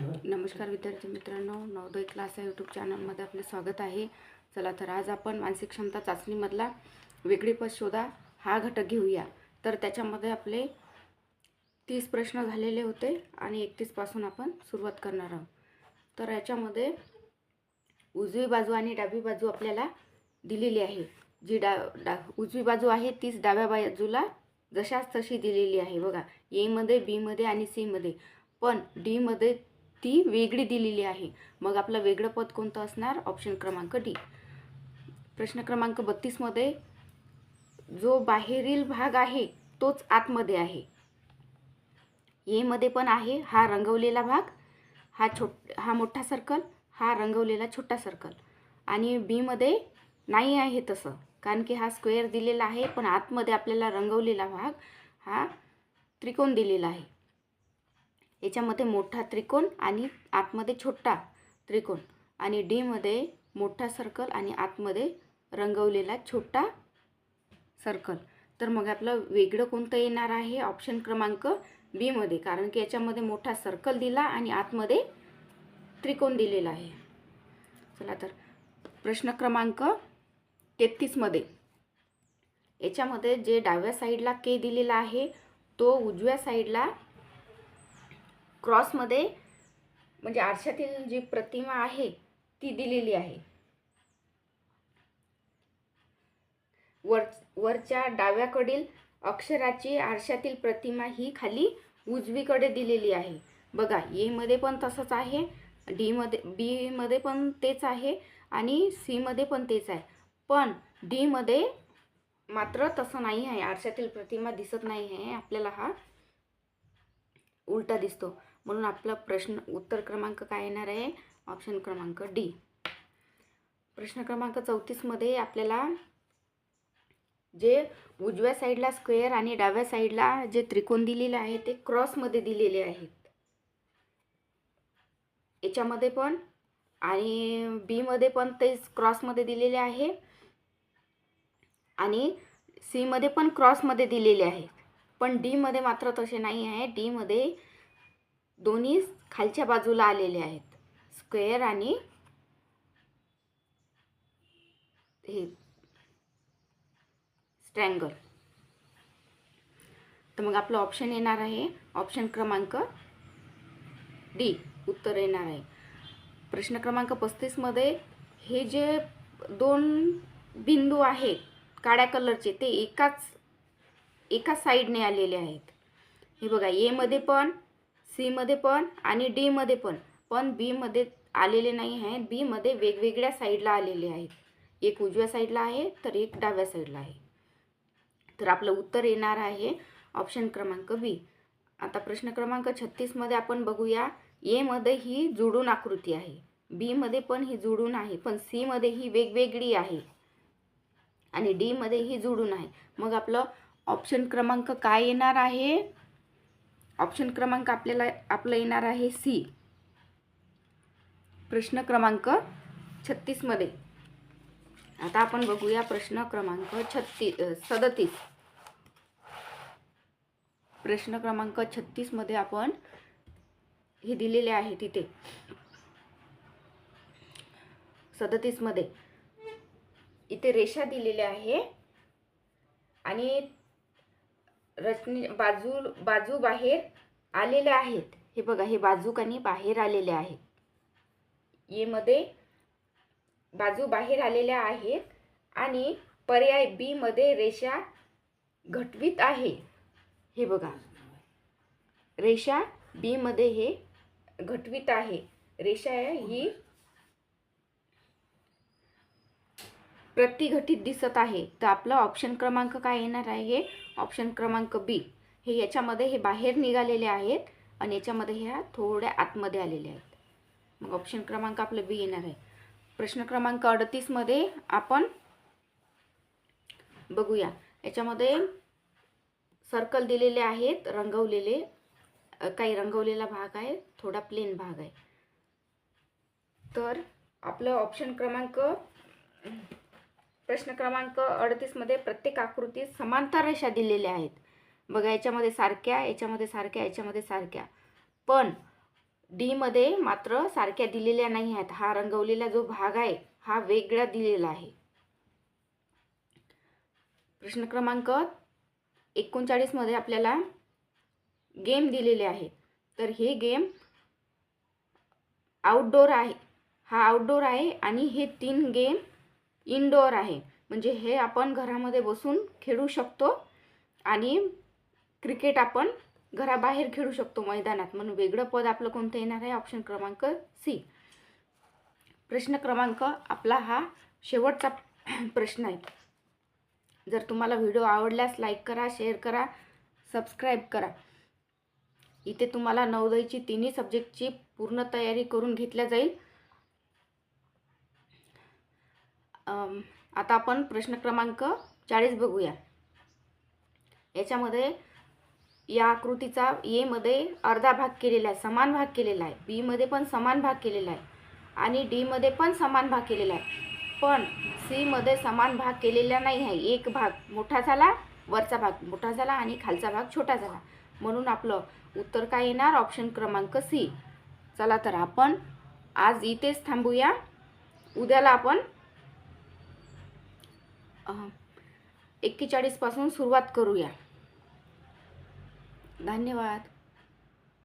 नमस्कार विद्यार्थी मित्रांनो नवोदय क्लास या यूट्यूब चॅनलमध्ये आपले स्वागत आहे. चला तर आज आपण मानसिक क्षमता चाचणीमधला वेगळीपद शोधा हा घटक घेऊया. तर त्याच्यामध्ये आपले तीस प्रश्न झालेले होते आणि एकतीसपासून आपण सुरुवात करणार आहोत. तर याच्यामध्ये उजवी बाजू आणि डावी बाजू आपल्याला दिलेली आहे. जी डा डा उजवी बाजू आहे तीच डाव्या बाजूला जशाच तशी दिलेली आहे. बघा एमध्ये बीमध्ये आणि सीमध्ये पण डीमध्ये ती वेगळी दिलेली आहे. मग आपलं वेगळं पद कोणतं असणार? ऑप्शन क्रमांक डी प्रश्न क्रमांक बत्तीसमध्ये जो बाहेरील भाग आहे तोच आतमध्ये आहे. एमध्ये पण आहे हा रंगवलेला भाग हा छोट हा मोठा सर्कल हा रंगवलेला छोटा सर्कल आणि बीमध्ये नाही आहे तसं कारण की हा स्क्वेअर दिलेला आहे पण आतमध्ये आपल्याला रंगवलेला भाग हा त्रिकोण दिलेला आहे. याच्यामध्ये मोठा त्रिकोण आणि आतमध्ये छोटा त्रिकोण. आणि डीमध्ये मोठा सर्कल आणि आतमध्ये रंगवलेला छोटा सर्कल तर मग आपलं वेगळं कोणतं येणार आहे? ऑप्शन क्रमांक बीमध्ये कारण की याच्यामध्ये मोठा सर्कल दिला आणि आतमध्ये त्रिकोण दिलेला आहे. चला तर प्रश्न क्रमांक तेहतीसमध्ये याच्यामध्ये जे डाव्या साईडला के दिलेला आहे तो उजव्या साईडला क्रॉसमध्ये म्हणजे आरशातील जी प्रतिमा आहे ती दिलेली आहे. वर वरच्या डाव्याकडील अक्षराची आरशातील प्रतिमा ही खाली उजवीकडे दिलेली आहे. बघा एमध्ये पण तसंच आहे डीमध्ये बीमध्ये पण तेच आहे आणि सीमध्ये पण तेच आहे. पण डीमध्ये मात्र तसं नाही आहे. आरशातील प्रतिमा दिसत नाही आहे. आपल्याला हा उलटा दिसतो. म्हणून आपला प्रश्न उत्तर क्रमांक काय येणार आहे? ऑप्शन क्रमांक डी प्रश्न क्रमांक चौतीसमध्ये आपल्याला जे उजव्या साईडला स्क्वेअर आणि डाव्या साईडला जे त्रिकोण दिलेलं आहे ते क्रॉसमध्ये दिलेले आहेत. याच्यामध्ये पण आणि बीमध्ये पण तेच क्रॉसमध्ये दिलेले आहे. आणि सीमध्ये पण क्रॉसमध्ये दिलेले आहेत. पण डीमध्ये मात्र तसे नाही आहे. डीमध्ये दोन्ही खालच्या बाजूला आलेले आहेत. स्क्वेअर आणि हे स्ट्रँगल तर मग आपलं ऑप्शन येणार आहे. ऑप्शन क्रमांक डी उत्तर येणार आहे. प्रश्न क्रमांक पस्तीसमध्ये हे जे दोन बिंदू आहेत काळ्या कलरचे ते एकाच एकाच साईडने आलेले आहेत. हे बघा एमध्ये पण सीमध्ये पण आणि डीमध्ये पण. पण बीमध्ये आलेले नाही आहेत बीमध्ये वेगवेगळ्या साईडला आलेले आहेत. एक उजव्या साईडला आहे तर एक डाव्या साईडला आहे. तर आपलं उत्तर येणार आहे ऑप्शन क्रमांक बी. आता प्रश्न क्रमांक छत्तीसमध्ये आपण बघूया. एमध्ये ही जुडून आकृती आहे. बीमध्ये पण ही जुडून आहे. पण सीमध्ये ही वेगवेगळी आहे. आणि डीमध्ये ही जुडून आहे. मग आपलं ऑप्शन क्रमांक काय येणार आहे? ऑप्शन क्रमांक आपल्याला आपलं येणार आहे सी. प्रश्न क्रमांक छत्तीसमध्ये आता आपण बघूया प्रश्न क्रमांक छत्तीस सदतीस. प्रश्न क्रमांक छत्तीसमध्ये आपण हे दिलेले आहे तिथे. सदतीसमध्ये इथे रेषा दिलेल्या आहे. आणि रचने बाजू बाजू बाहेर आलेल्या आहेत. हे बघा हे बाजूकानी बाहेर आलेले आहेत. येमध्ये बाजू बाहेर आलेल्या आहेत आणि पर्याय बी मध्ये रेषा घटवीत आहे. हे बघा. रेषा बी मध्ये हे घटवीत आहे. रेषा ही प्रतिघटित दिसत आहे. तर आपलं ऑप्शन क्रमांक काय येणार आहे? ऑप्शन क्रमांक बी. हे याच्यामध्ये हे बाहेर निघालेले आहेत आणि याच्यामध्ये ह्या थोड्या आतमध्ये आलेल्या आहेत. मग ऑप्शन क्रमांक आपलं बी येणार आहे. प्रश्न क्रमांक अडतीसमध्ये आपण बघूया. याच्यामध्ये सर्कल दिलेले आहेत रंगवलेले काही रंगवलेला भाग आहे थोडा प्लेन भाग आहे. तर आपलं ऑप्शन क्रमांक प्रश्न क्रमांक अडतीसमध्ये प्रत्येक आकृतीत समांतर रेषा दिलेल्या आहेत. बघा याच्यामध्ये सारख्या याच्यामध्ये सारख्या याच्यामध्ये सारख्या. पण डीमध्ये मात्र सारख्या दिलेल्या नाही आहेत. हा रंगवलेला जो भाग आहे हा वेगळा दिलेला आहे. प्रश्न क्रमांक एकोणचाळीसमध्ये आपल्याला गेम दिलेले आहेत. तर हे गेम आउटडोर आहे. हा आउटडोर आहे आणि हे तीन गेम इनडोअर आहे. म्हणजे हे आपण घरामध्ये बसून खेळू शकतो आणि क्रिकेट आपण घराबाहेर खेळू शकतो मैदानात. म्हणून वेगळं पद आपलं कोणतं येणार आहे? ऑप्शन क्रमांक सी प्रश्न क्रमांक आपला हा शेवटचा प्रश्न आहे. जर तुम्हाला व्हिडिओ आवडल्यास लाईक करा शेअर करा सबस्क्राईब करा. इथे तुम्हाला नवोदयची तिन्ही सब्जेक्टची पूर्ण तयारी करून घेतल्या जाईल. आता आपण प्रश्न क्रमांक चाळीस बघूया. याच्यामध्ये या आकृतीचा एमध्ये अर्धा भाग केलेला आहे समान भाग केलेला आहे. बीमध्ये पण समान भाग केलेला आहे आणि डीमध्ये पण समान भाग केलेला आहे. पण सीमध्ये समान भाग केलेला नाही आहे. एक भाग मोठा झाला वरचा भाग मोठा झाला आणि खालचा भाग छोटा झाला. म्हणून आपलं उत्तर काय येणार? ऑप्शन क्रमांक सी चला तर आपण आज इथेच थांबूया. उद्याला आपण एक्केचाळीसपासून सुरुवात करूया. धन्यवाद.